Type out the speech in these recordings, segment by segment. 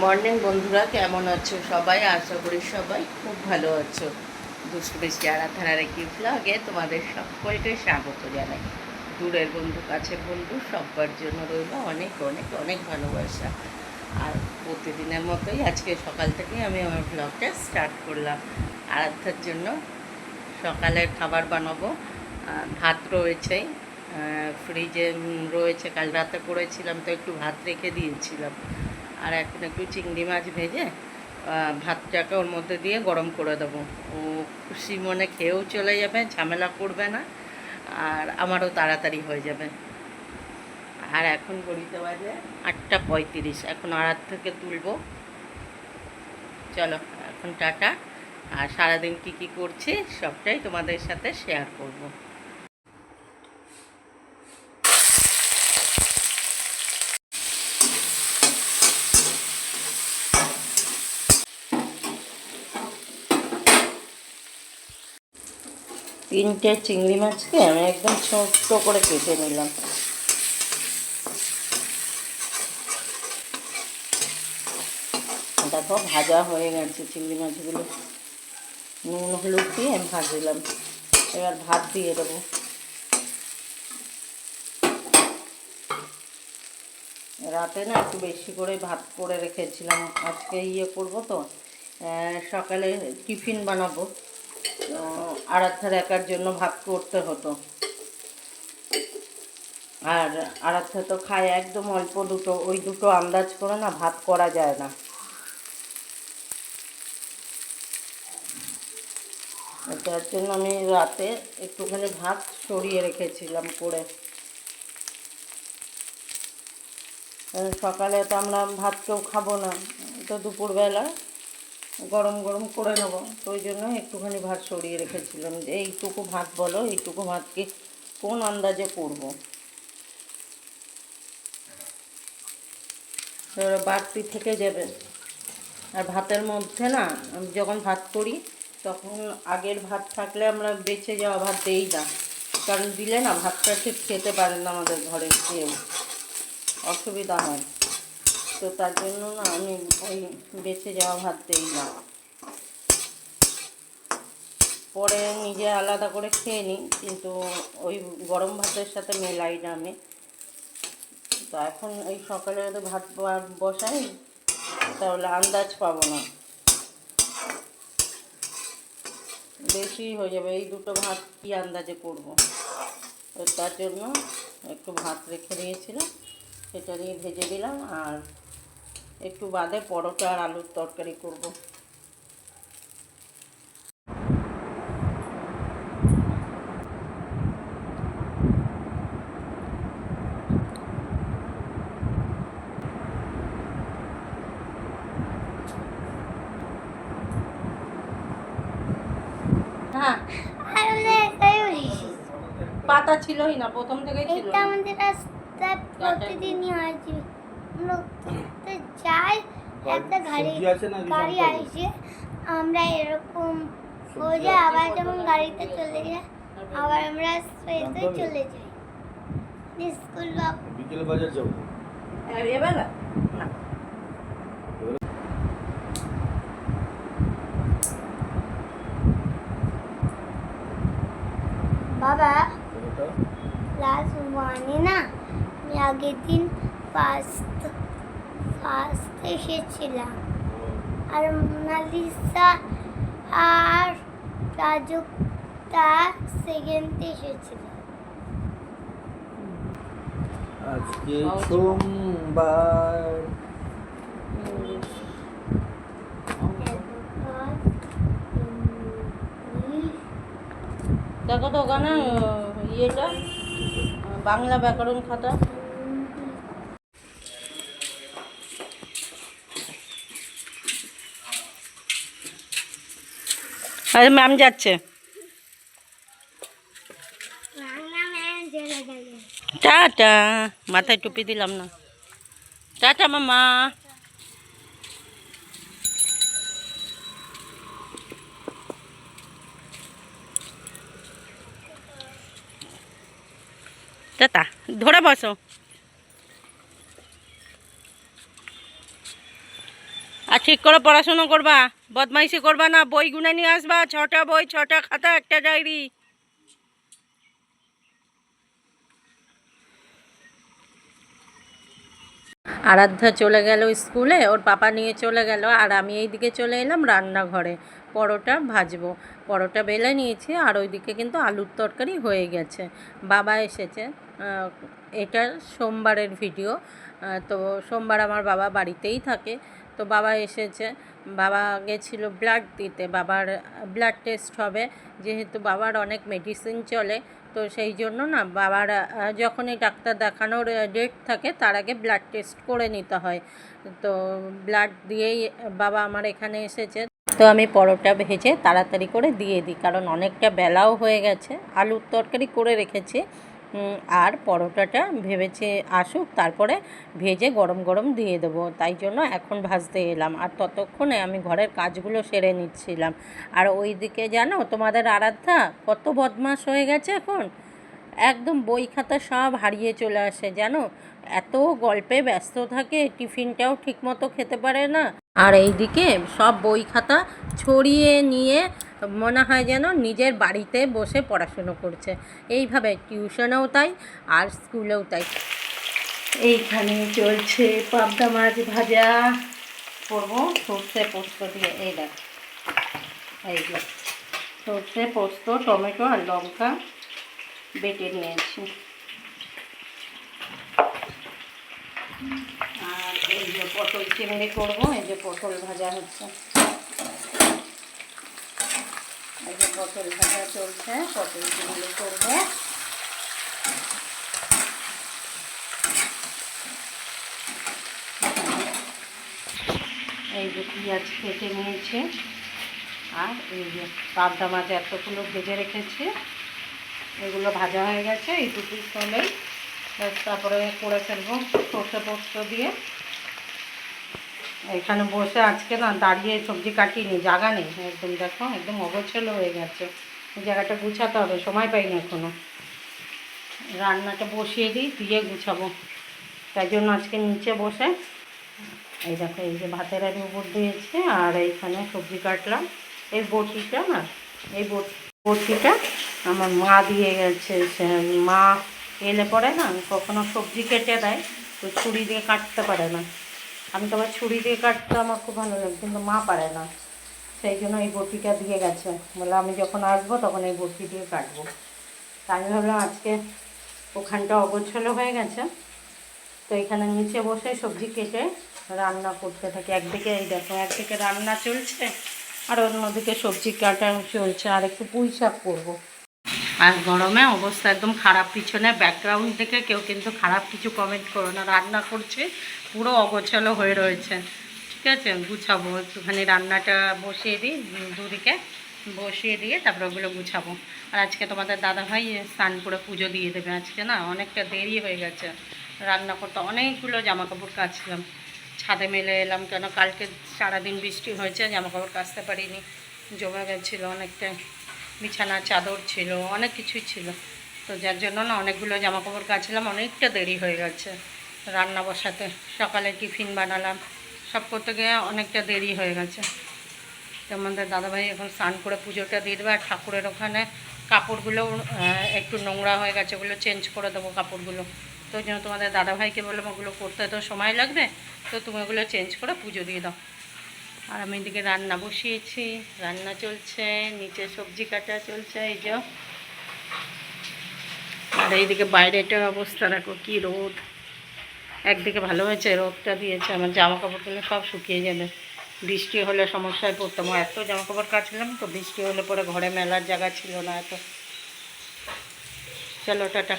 Morning বন্ধুরা, কেমন আছো সবাই? আশা করি সবাই খুব ভালো আছো। দুষ্টু বেশি আরাধারার একটি ফ্লাগে তোমাদের সকলকে স্বাগত জানাই। দূরের বন্ধু, কাছের বন্ধু সবার জন্য রইল অনেক অনেক অনেক ভালোবাসা। আর প্রতিদিনের মতোই আজকে সকাল থেকে আমি আমার ব্লগটা স্টার্ট করলাম। আরাধ্যার জন্য সকালের খাবার বানাবো। ভাত রয়েছে। ফ্রিজে রয়েছে। কাল রাতে করেছিলাম, তো একটু ভাত রেখে দিয়েছিলাম। আর এখন একটু চিংড়ি মাছ ভেজে ভাতটাকে ওর মধ্যে দিয়ে গরম করে দেবো। ও খুশি মনে খেয়েও চলে যাবে, ঝামেলা করবে না, আর আমারও তাড়াতাড়ি হয়ে যাবে। আর এখন ঘড়িতে বাজে আটটা পঁয়ত্রিশ, এখন আড়াত থেকে তুলবো। চলো, এখন টাটা। আর সারাদিন কী কী করছি, সবটাই তোমাদের সাথে শেয়ার করব। তিনটে চিংড়ি মাছকে আমি একদম ছোট্ট করে কেটে নিলাম। দেখো, ভাজা হয়ে গেছে চিংড়ি মাছগুলো। নুন, হলুদ দিয়ে আমি ভাজলাম। এবার ভাত দিয়ে দেবো। রাতে না একটু বেশি করে ভাত করে রেখেছিলাম। আজকে ইয়ে করব তো সকালে টিফিন বানাবো। তো আরাধ্যার একার জন্য ভাত করতে হতো। আর আরাধ্যা তো খায় একদম অল্প দুটো, ওই দুটো আন্দাজ করে না ভাত করা যায় না। তার জন্য আমি রাতে একটুখানি ভাত সরিয়ে রেখেছিলাম করে। সকালে তো আমরা ভাত কেউ খাব না। তো দুপুরবেলা। গরম গরম করে নেব। তো ওই জন্য একটুখানি ভাত সরিয়ে রেখেছিলাম যে এইটুকু ভাত বলো, এইটুকু ভাতকে কোন আন্দাজে করব? বাড়তি থেকে যাবে। আর ভাতের মধ্যে না, আমি যখন ভাত করি, তখন আগের ভাত থাকলে আমরা বেঁচে যাওয়া ভাত দেই না কারণ দিলে না ভাতটা ঠিক খেতে পারেন না আমাদের ঘরে কেউ। অসুবিধা হয়। তো তার জন্য না আমি ওই বেঁচে যাওয়া ভাত দেই না। পরে নিজে আলাদা করে খেয়ে নিই, কিন্তু ওই গরম ভাতের সাথে মেলাই না আমি। তো এখন এই সকালে যদি ভাত বসাই, তাহলে আন্দাজ পাবো না। বেশি হয়ে যাবে, এই দুটো ভাত কি আন্দাজে করব? তো তার জন্য একটু ভাত রেখে দিয়েছিলাম, সেটা দিয়ে ভেজে দিলাম, আর একটু বাদে পরোটা আর আলুর তরকারি করব। হ্যাঁ। পাতা ছিলই না প্রথম থেকেই ছিল এটা আমাদের রাস্তায় প্রতিদিনই হয় আমরা তো যাই একটা গাড়ি সবজি আছে না গাড়ি আসে আমরা এরকম সোজা আবার যেমন গাড়িতে চলে যাই আবার আমরা স্ট্রেটে জানতো আমি। চলে যাই। স্কুল বিকেল বাজার যাব। এবেলা না। বাবা ওটা ক্লাস ওয়ানে না আমি আগের দিন ফার্স্ট ফার্স্ট এসেছিলাম। আর মোনালিসা আর রাজুকটা সেকেন্ডে এসেছিল। আজকে সোমবার। দেখো তো ওখানে ইয়েটা বাংলা ব্যাকরণ খাতা। আরে ম্যাম যাচ্ছে। টাটা। মাথায় টুপি দিলাম না। টাটা মামা। টাটা। ধরে বসো। আর ঠিক করে পড়াশুনো করবা, বদমাইশি করবা না, বই গুনে নিয়ে আসবা, ছটা বই, ছটা খাতা, একটা ডায়েরি। আরাধ্যা চলে গেল স্কুলে, ওর পাপা নিয়ে চলে গেল, আর আমি এইদিকে চলে এলাম রান্নাঘরে। পরোটা ভাজবো। পরোটা বেলে নিয়েছি, আর ওইদিকে কিন্তু আলুর তরকারি হয়ে গেছে। বাবা এসেছে। এটা সোমবারের ভিডিও। তো সোমবার আমার বাবা বাড়িতেই থাকে। তো বাবা এসেছে। বাবা গেছিল ব্লাড দিতে। বাবার ব্লাড টেস্ট হবে। যেহেতু বাবার অনেক মেডিসিন চলে, তো সেই জন্য না বাবার যখনই ডাক্তার দেখানোর ডেট থাকে, তার আগে ব্লাড টেস্ট করে নিতে হয়। তো ব্লাড দিয়েই বাবা আমার এখানে এসেছে। তো আমি পরোটা ভেজে তাড়াতাড়ি করে দিয়ে দিই, কারণ অনেকটা বেলাও হয়ে গেছে। আলুর তরকারি করে রেখেছি। আর পরোটাটা ভেবেছি আসুক, তারপরে ভেজে গরম গরম দিয়ে দেবো। তাই জন্য এখন ভাজতে এলাম। আর ততক্ষণে আমি ঘরের কাজগুলো সেরে নিচ্ছিলাম। আর ওই দিকে জানো, তোমাদের আরাধ্যা কত বদমাস হয়ে গেছে এখন। একদম বই খাতা সব হারিয়ে চলে আসে, জানো? এত গল্পে ব্যস্ত থাকে, টিফিনটাও ঠিকমতো খেতে পারে না। আর এইদিকে সব বই খাতা ছড়িয়ে নিয়ে মনে হয় যেন নিজের বাড়িতে বসে পড়াশুনো করছে। এইভাবে টিউশনেও তাই, আর স্কুলেও তাই। এইখানে চলছে পাবদা মাছ ভাজা। করব সর্ষে পোস্ত দিয়ে, এই দেখ। এই যে, সর্ষে পোস্ত, টমেটো আর লঙ্কা বেটে নিয়েছি। আর এই যে পটল চিংড়ি করব, এই যে পটল ভাজা হচ্ছে। এই যে পটল ভাজা চলছে পটল চিংড়ি করব। এই যে পেঁয়াজ কেটে নিয়েছে, আর এই যে পাবদা মাছ এতগুলো ভেজে রেখেছি, এগুলো ভাজা হয়ে গেছে, এই দু হলেই তারপরে করে ফেলব সর্ষে পোস্ত দিয়ে। এখানে বসে আজকে না দাঁড়িয়ে সবজি কাটিনি, জায়গা নেই। একদম দেখো, একদম অগোছালো হয়ে গেছে। জায়গাটা গুছাতে হবে, সময় পাইনি এখনও। রান্নাটা বসিয়ে দিই, দিয়ে গুছাবো। তাই জন্য আজকে নিচে বসে, এই দেখো, এই যে ভাতের আমি উপর দিয়েছি, আর এইখানে সবজি কাটলাম। এই বটিটা না, এই বট- বটিটা আমার মা দিয়ে গেছে মা এলে পরে না কখনো সবজি কেটে দেয়, তো ছুরি দিয়ে কাটতে পারে না। আমি তো আবার ছুরি দিয়ে কাটতে আমার খুব ভালো লাগে কিন্তু মা পারে না। সেই জন্য এই বটিটা দিয়ে গেছে। বলে আমি যখন আসব তখন এই বটি দিয়ে কাটবো। তাই আমি ভাবলাম, আজকে ওখানটা অগোছলো হয়ে গেছে। তো এখানে নিচে বসে সবজি কেটে রান্না করতে থাকি। একদিকে এই দেখো, একদিকে রান্না চলছে, আর অন্যদিকে সবজি কাটা চলছে। আর একটু পুঁই শাক করব। আর গরমে অবস্থা একদম খারাপ, পিছনে ব্যাকগ্রাউন্ড থেকে কেউ কিন্তু খারাপ কিছু কমেন্ট করো না। রান্না করছে, পুরো অগোছালো হয়ে রয়েছে। ঠিক আছে? গুছাবো একটুখানি রান্নাটা বসিয়ে দিই দুদিকে বসিয়ে দিয়ে তারপরে ওগুলো গুছাবো। আর আজকে তোমাদের দাদাভাই স্নান করে পুজো দিয়ে দেবে আজকে না? অনেকটা দেরি হয়ে গেছে রান্না করতে। অনেকগুলো জামা কাপড় কাচলাম। ছাদে মেলে এলাম কেন? কালকে সারাদিন বৃষ্টি হয়েছে জামা কাপড় কাচতে পারিনি। জমে গেছিল অনেকটা। বিছানা, চাদর ছিল, অনেক কিছুই ছিল। তো যার জন্য না অনেকগুলো জামা কাপড় কাচলাম, অনেকটা দেরি হয়ে গেছে রান্না বসাতে। সকালে টিফিন বানালাম, সব করতে গিয়ে অনেকটা দেরি হয়ে গেছে। তো আমাদের দাদাভাই এখন স্নান করে পুজোটা দিয়ে দেবে, আর ঠাকুরের ওখানে কাপড়গুলো একটু নোংরা হয়ে গেছে ওগুলো চেঞ্জ করে দেবো কাপড়গুলো। তো জন্য তোমাদের দাদাভাইকে বললাম, ওগুলো করতে তো সময় লাগবে, তো তুমি ওগুলো চেঞ্জ করে পুজো দিয়ে দাও। আর আমি এদিকে রান্না বসিয়েছি, রান্না চলছে, নিচে সবজি কাটা চলছে, এই যে। আর এইদিকে বাইরেটার অবস্থা, দেখো কি রোদ। একদিকে ভালো হয়েছে, রোদটা দিয়েছে, আমার জামা কাপড়গুলো সব শুকিয়ে যাবে। বৃষ্টি হলে সমস্যায় পড়তাম। এত জামা কাপড় কাচলাম তো, বৃষ্টি হলে পরে ঘরে মেলার জায়গা ছিল না এত। চলো, টাটা।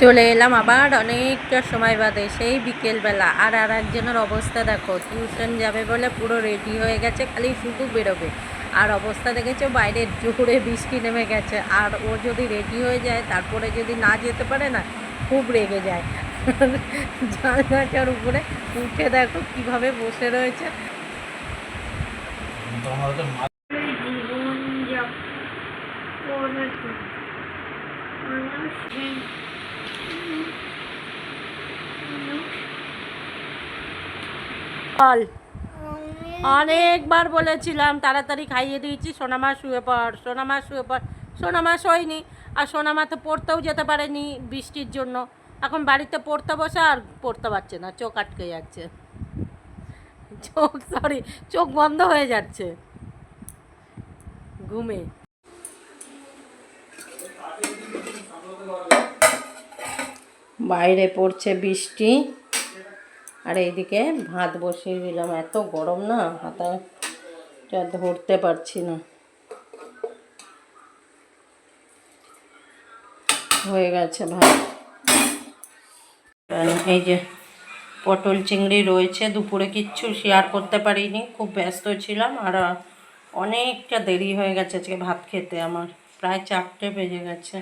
চলে এলাম আবার অনেকটা সময় বাদে সেই বিকেলবেলা। আর আর একজনের অবস্থা দেখো টিউশন যাবে বলে পুরো রেডি হয়ে গেছে খালি শুধু বেরোবে। আর অবস্থা দেখেছ? বাইরে জোরে বৃষ্টি নেমে গেছে। আর ও যদি রেডি হয়ে যায় তারপরে যদি না যেতে পারে না খুব রেগে যায়। জানলাটার উপরে উঠে দেখো কীভাবে বসে রয়েছে। জীবন বল। অনেকবার বলেছিলাম, তাড়াতাড়ি খাইয়ে দিয়েছি, সোনামা শুয়ে পড়, সোনামা শুয়ে পড়। সোনামা শোয়নি, আর সোনামা তো পড়তেও যেতে পারেনি বৃষ্টির জন্য। এখন বাড়িতে পড়তে বসে আর পড়তে পারছে না, চোখ আটকে যাচ্ছে। চোখ সরি চোখ বন্ধ হয়ে যাচ্ছে। ঘুমে। বাইরে পড়ছে বৃষ্টি। আর এইদিকে ভাত বসিয়ে দিলাম। এত গরম না, হাতে ধরতে পারছি না। হয়ে গেছে ভাত। এই যে পটল চিংড়ি রয়েছে, দুপুরে কিচ্ছু শেয়ার করতে পারিনি, খুব ব্যস্ত ছিলাম আর অনেকটা দেরি হয়ে গেছে আজকে ভাত খেতে। আমার প্রায় চারটে বেজে গেছে।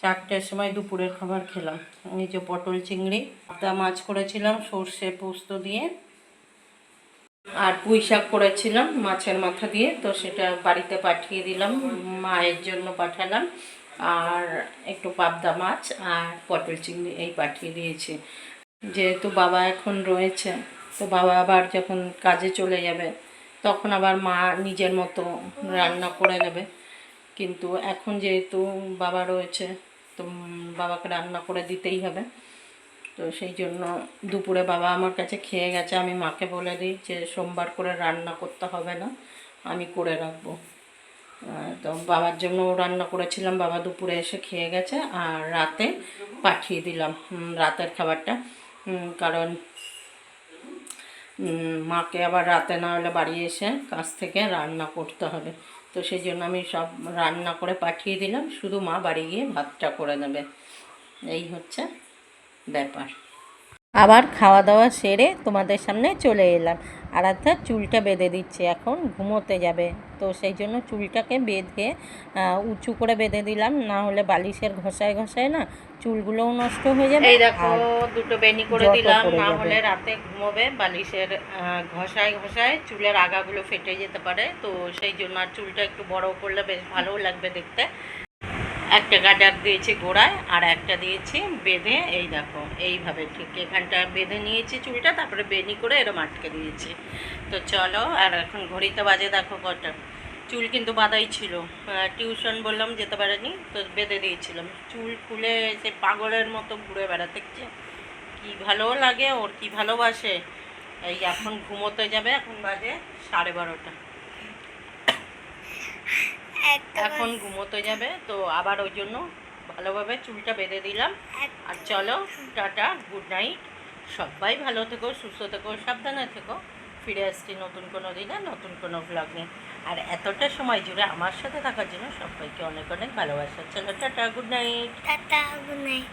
চারটের সময় দুপুরের খাবার খেলাম। এই যে পটল চিংড়ি তা মাছ করেছিলাম, সর্ষে পোস্ত দিয়ে, আর পুঁই শাক করেছিলাম মাছের মাথা দিয়ে, তো সেটা বাড়িতে পাঠিয়ে দিলাম, মায়ের জন্য পাঠালাম। আর একটু পাবদা মাছ আর পটল চিংড়ি এই পাঠিয়ে দিয়েছি। যেহেতু বাবা এখন রয়েছে, তো বাবা আবার যখন কাজে চলে যাবে, তখন আবার মা নিজের মতো রান্না করে নেবে। কিন্তু এখন যেহেতু বাবা রয়েছে তো বাবাকে রান্না করে দিতেই হবে। তো সেই জন্য দুপুরে বাবা আমার কাছে খেয়ে গেছে। আমি মাকে বলে দিই যে, সোমবার করে রান্না করতে হবে না, আমি করে রাখব। তো বাবার জন্য রান্না করেছিলাম। বাবা দুপুরে এসে খেয়ে গেছে আর রাতে পাঠিয়ে দিলাম রাতের খাবারটা। কারণ মাকে আবার রাতে না হলে বাড়ি এসে কাছ থেকে রান্না করতে হবে। তো সেই জন্য আমি সব রান্না করে পাঠিয়ে দিলাম। শুধু মা বাড়ি গিয়ে ভাতটা করে নেবে। এই হচ্ছে ব্যাপার। আবার খাওয়া দাওয়া সেরে তোমাদের সামনে চলে এলাম। আর চুলটা বেঁধে দিচ্ছে। এখন ঘুমোতে যাবে। তো সেই জন্য চুলটাকে বেঁধে উঁচু করে বেঁধে দিলাম। না হলে বালিশের ঘষায় ঘষায় না চুলগুলোও নষ্ট হয়ে যাবে। এই দেখো দুটো বেনি করে দিলাম। না হলে রাতে ঘুমোবে বালিশের ঘষায় ঘষায় চুলের আগাগুলো ফেটে যেতে পারে। তো সেই জন্য আর চুলটা একটু বড় করলে বেশ ভালোও লাগবে দেখতে। একটা গাডার দিয়েছি গোড়ায় আর একটা দিয়েছি বেঁধে, এই দেখো, এইভাবে ঠিক এখানটা বেঁধে নিয়েছি চুলটা তারপরে বেনি করে এরম আটকে দিয়েছি। তো চলো, আর এখন ঘড়িতে বাজে দেখো কটা। চুল কিন্তু বাঁধাই ছিল। টিউশন বললাম যেতে পারেনি, তো বেঁধে দিয়েছিলাম। চুল খুলে সে পাগলের মতো ঘুরে বেড়াতে। কি ভালো লাগে, ওর কি ভালোবাসে? এই এখন ঘুমোতে যাবে, এখন বাজে সাড়ে বারোটা। এখন ঘুমোতে যাবে তো আবার ওই জন্য ভালোভাবে চুলটা বেঁধে দিলাম। আর চলো টাটা গুড নাইট। সবাই ভালো থেকো সুস্থ থেকো সাবধানে থেকো। ফিরে আসছি নতুন কোনো দিনে নতুন কোনো ব্লগ নিয়ে। আর এতটা সময় জুড়ে আমার সাথে থাকার জন্য সবাইকে অনেক অনেক ভালোবাসা। চলো tata good night. Tata good night.